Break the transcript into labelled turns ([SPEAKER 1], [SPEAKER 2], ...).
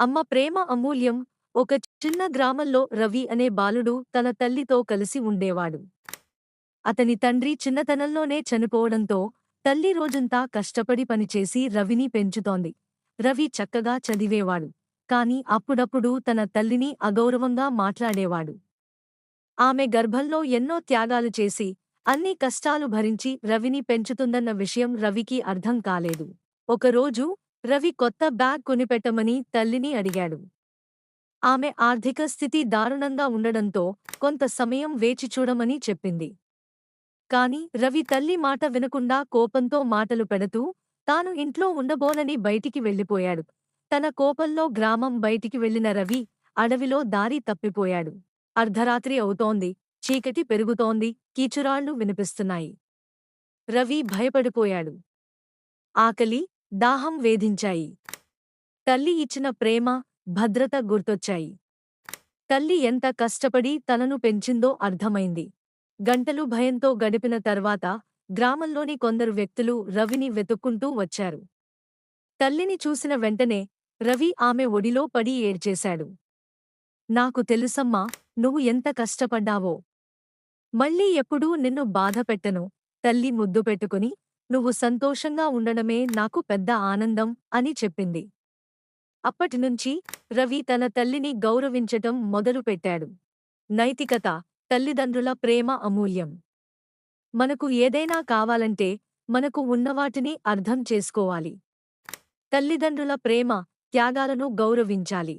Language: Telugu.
[SPEAKER 1] అమ్మ ప్రేమ అమూల్యం ఒక చిన్న గ్రామంలో రవి అనే బాలుడు తన తల్లితో కలిసి ఉండేవాడు. అతని తండ్రి చిన్నతనంలోనే చనిపోవడంతో తల్లి రోజంతా కష్టపడి పనిచేసి రవిని పెంచుతోంది. రవి చక్కగా చదివేవాడు కాని అప్పుడప్పుడు తన తల్లిని అగౌరవంగా మాట్లాడేవాడు. ఆమె గర్భంలో ఎన్నో త్యాగాలు చేసి అన్ని కష్టాలు భరించి రవిని పెంచుతుందన్న విషయం రవికి అర్థం కాలేదు. ఒకరోజు రవి కొత్త బ్యాగ్ కొనిపెట్టమని తల్లిని అడిగాడు. ఆమె ఆర్థిక స్థితి దారుణంగా ఉండడంతో కొంత సమయం వేచి చూడమని చెప్పింది. కాని రవి తల్లి మాట వినకుండా కోపంతో మాటలు పెడుతూ తాను ఇంట్లో ఉండబోనని బయటికి వెళ్ళిపోయాడు. తన కోపంలో గ్రామం బయటికి వెళ్ళిన రవి అడవిలో దారి తప్పిపోయాడు. అర్ధరాత్రి అవుతోంది. చీకటి పెరుగుతోంది. కీచురాళ్ళు వినిపిస్తున్నాయి. రవి భయపడిపోయాడు. ఆకలి దాహం వేధించాయి. తల్లి ఇచ్చిన ప్రేమ భద్రత గుర్తొచ్చాయి. తల్లి ఎంత కష్టపడి తనను పెంచిందో అర్థమైంది. గంటలు భయంతో గడిపిన తర్వాత గ్రామంలోని కొందరు వ్యక్తులు రవిని వెతుక్కుంటూ వచ్చారు. తల్లిని చూసిన వెంటనే రవి ఆమె ఒడిలో పడి ఏడ్చేశాడు. నాకు తెలుసమ్మా నువ్వు ఎంత కష్టపడ్డావో. మళ్ళీ ఎప్పుడూ నిన్ను బాధపెట్టను. తల్లి ముద్దు పెట్టుకుని నువ్వు సంతోషంగా ఉండడమే నాకు పెద్ద ఆనందం అని చెప్పింది. అప్పటినుంచి రవి తన తల్లిని గౌరవించటం మొదలుపెట్టాడు నైతికత తల్లిదండ్రుల ప్రేమ అమూల్యం. మనకు ఏదైనా కావాలంటే మనకు ఉన్నవాటిని అర్థం చేసుకోవాలి. తల్లిదండ్రుల ప్రేమ త్యాగాలను గౌరవించాలి.